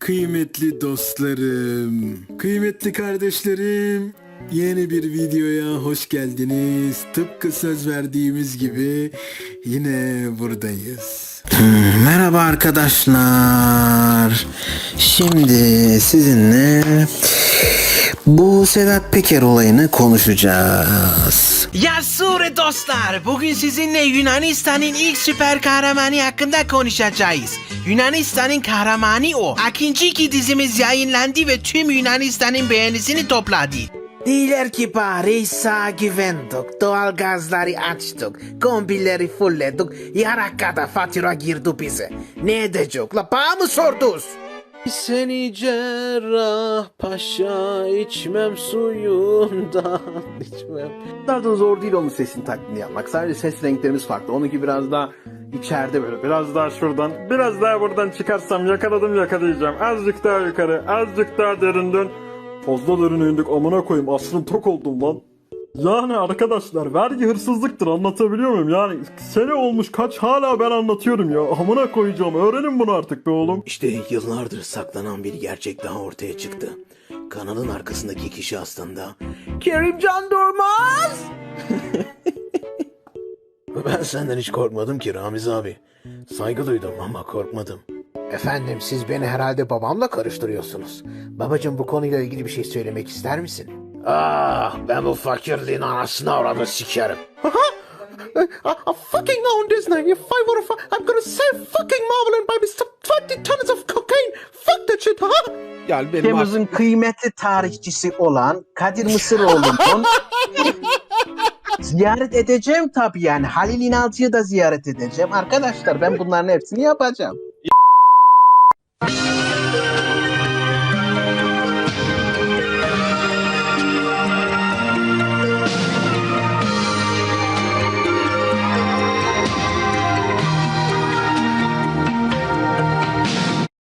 Kıymetli dostlarım, kıymetli kardeşlerim, yeni bir videoya hoş geldiniz. Tıpkı söz verdiğimiz gibi yine buradayız. Merhaba arkadaşlar. Şimdi sizinle bu Sedat Peker olayını konuşacağız. Ya Sure dostlar, bugün sizinle Yunanistan'ın ilk süper kahramanı hakkında konuşacağız. Yunanistan'ın kahramanı o. İkinci iki dizimiz yayınlandı ve tüm Yunanistan'ın beğenisini topladı. Diler ki Paris'a güvendik, doğalgazları açtık, kombileri fullledik, yarakada fatura girdi bize. Ne edecek la bana mı sordunuz? Seni cerrah paşa içmem suyundan içmem. da zor değil onun sesini taklidini yapmak. Sadece ses renklerimiz farklı. Onunki biraz daha içeride böyle. Biraz daha şuradan, biraz daha buradan çıkarsam yakaladım yakalayacağım. Azıcık daha yukarı, azıcık daha derin dön. Fazla derine indik amına koyayım asrın tok oldum lan. Yani arkadaşlar vergi hırsızlıktır anlatabiliyor muyum? Yani sene olmuş kaç hala ben anlatıyorum ya. Amına koyacağım öğrenin bunu artık be oğlum. İşte yıllardır saklanan bir gerçek daha ortaya çıktı. Kanalın arkasındaki kişi aslında Kerimcan Durmaz. ben senden hiç korkmadım ki Ramiz abi. Saygı duydum ama korkmadım. Efendim siz beni herhalde babamla karıştırıyorsunuz. Babacım bu konuyla ilgili bir şey söylemek ister misin? Ah ben bu fakirliğin anasını avradı sikerim. I fucking this now. If I were I'm gonna sell fucking Marvel and buy me some 20 tons of cocaine. Fuck that shit, huh? Yani benim Ülkemizin kıymetli tarihçisi olan Kadir Mısıroğlu'nun ziyaret edeceğim tabii yani. Halil İnalcı'yı da ziyaret edeceğim. Arkadaşlar ben bunların hepsini yapacağım.